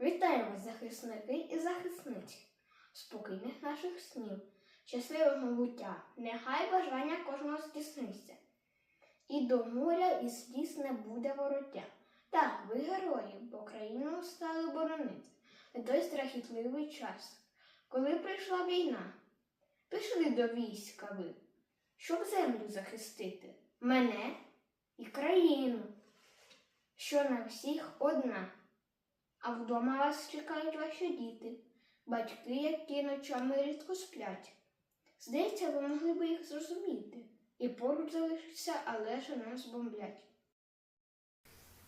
Вітаємо захисники і захисниці, спокійних наших снів, щасливого буття, нехай бажання кожного здійсниться. І до моря, і сліз не буде вороття. Так, ви герої, бо країну стали боронити в той страхітливий час, коли прийшла війна. Пішли до війська ви, щоб землю захистити, мене і країну, що на всіх одна. А вдома вас чекають ваші діти, батьки, які ночами рідко сплять. Здається, ви могли би їх зрозуміти, і поруч залишитися, але ж нас бомблять.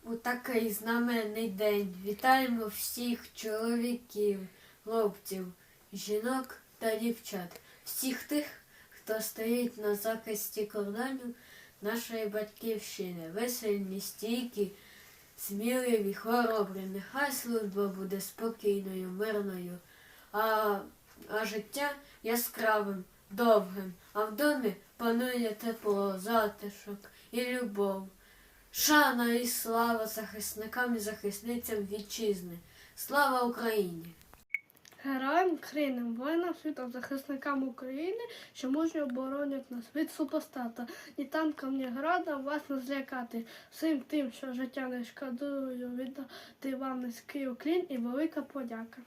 У такий знаменний день. Вітаємо всіх чоловіків, хлопців, жінок та дівчат, всіх тих, хто стоїть на захисті кордонів нашої батьківщини, весельні, стійкі, сміливі, хоробрі. Нехай служба буде спокійною, мирною, а, а життя яскравим, довгим, а в домі панує тепло, затишок і любов. Шана і слава захисникам і захисницям вітчизни. Слава Україні! Героям країни, воїнам світу, захисникам України, що мужньо оборонять нас від супостата. Ні танкам, ні градам вас не злякати. Всім тим, що життя не шкодую, віддати вам низький уклін і велика подяка.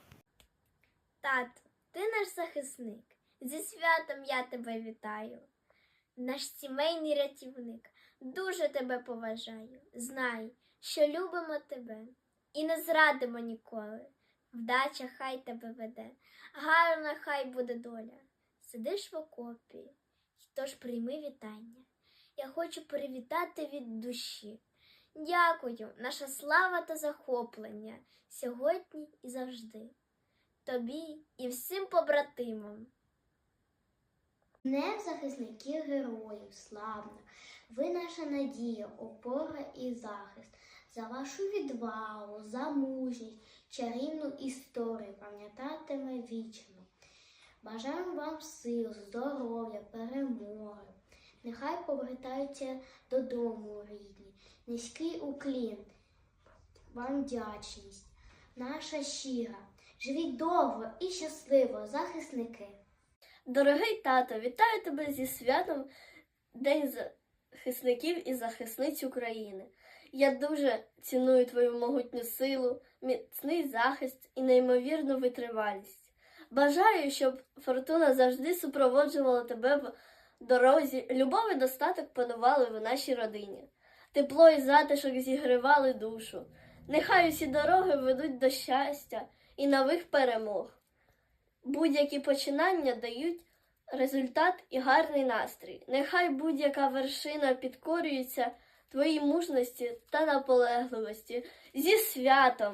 Тату, ти наш захисник. Зі святом я тебе вітаю. Наш сімейний рятівник. Дуже тебе поважаю. Знай, що любимо тебе і не зрадимо ніколи. Вдача хай тебе веде, гарна хай буде доля. Сидиш в окопі, тож прийми вітання. Я хочу привітати від душі. Дякую, наша слава та захоплення сьогодні і завжди тобі і всім побратимам. Днем захисників героїв, славно! Ви наша надія, опора і захист. За вашу відвагу, за мужність, чарівну історію пам'ятатиме вічно. Бажаємо вам сил, здоров'я, перемоги. Нехай повертаються додому рідні. Низький уклін, вам вдячність, наша щира. Живіть довго і щасливо, захисники! Дорогий тато, вітаю тебе зі святом День захисників і захисниць України. Я дуже ціную твою могутню силу, міцний захист і неймовірну витривалість. Бажаю, щоб фортуна завжди супроводжувала тебе в дорозі, любов і достаток панували в нашій родині. Тепло і затишок зігрівали душу. Нехай усі дороги ведуть до щастя і нових перемог. Будь-які починання дають результат і гарний настрій. Нехай будь-яка вершина підкорюється твоїй мужності та наполегливості зі святом.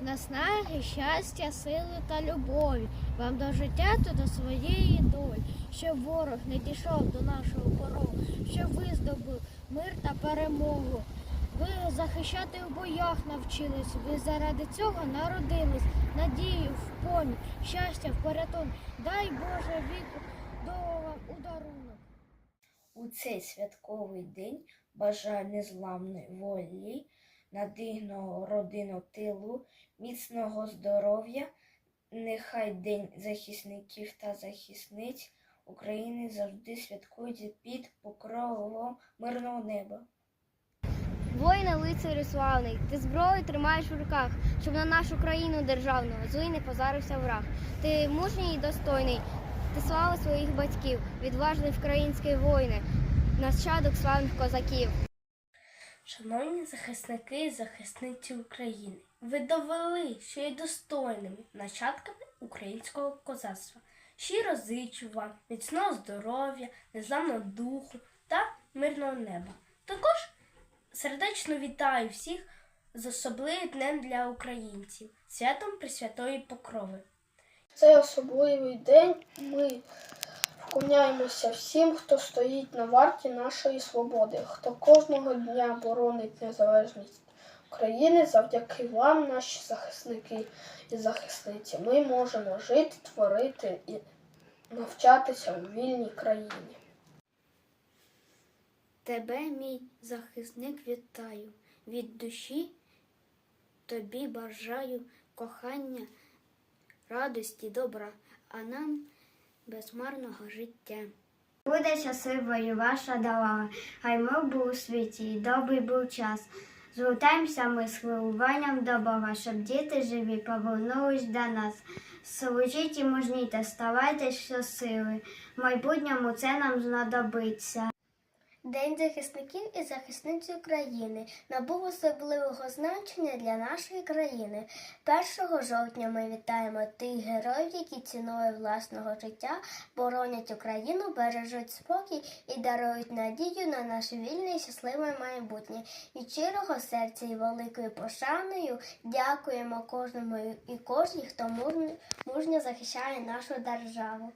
Наснаги, щастя, сили та любові, вам до життя та до своєї долі, щоб ворог не дійшов до нашого порогу, щоб ви здобув мир та перемогу. Ви захищати в боях навчились, ви заради цього народились, надію в помі, щастя в порятунок. Дай Боже віку вам у дарунок. У цей святковий день бажаю незламної волі, надійного родину тилу, міцного здоров'я. Нехай День захисників та захисниць України завжди святкується під покровом мирного неба. Воїне лицарю славний, ти зброю тримаєш в руках, щоб на нашу країну державну злий не позарився враг. Ти мужній і достойний, ти слава своїх батьків, відважний український воїне, нащадок славних козаків. Шановні захисники і захисниці України, ви довели, що є достойними нащадками українського козацтва. Щиро зичу вам міцного здоров'я, незламного духу та мирного неба. Також сердечно вітаю всіх з особливим днем для українців, святом Пресвятої Покрови. Цей особливий день ми вклоняємося всім, хто стоїть на варті нашої свободи, хто кожного дня боронить незалежність України. Завдяки вам, наші захисники і захисниці, ми можемо жити, творити і навчатися у вільній країні. Тебе, мій захисник, вітаю від душі тобі бажаю кохання, радості, добра, а нам безмарного життя. Буде щасливою ваша дорога, хай мир був у світі, і добрий був час. Звертаємося ми з хвилюванням до Бога, щоб діти живі повернулись до нас. Служіть і мужніте, ставайте щасливі. В майбутньому це нам знадобиться. День захисників і захисниць України набув особливого значення для нашої країни. 1 жовтня ми вітаємо тих героїв, які ціною власного життя боронять Україну, бережуть спокій і дарують надію на наше вільне і щасливе майбутнє. Від щирого серця і великою пошаною дякуємо кожному і кожній, хто мужньо, захищає нашу державу.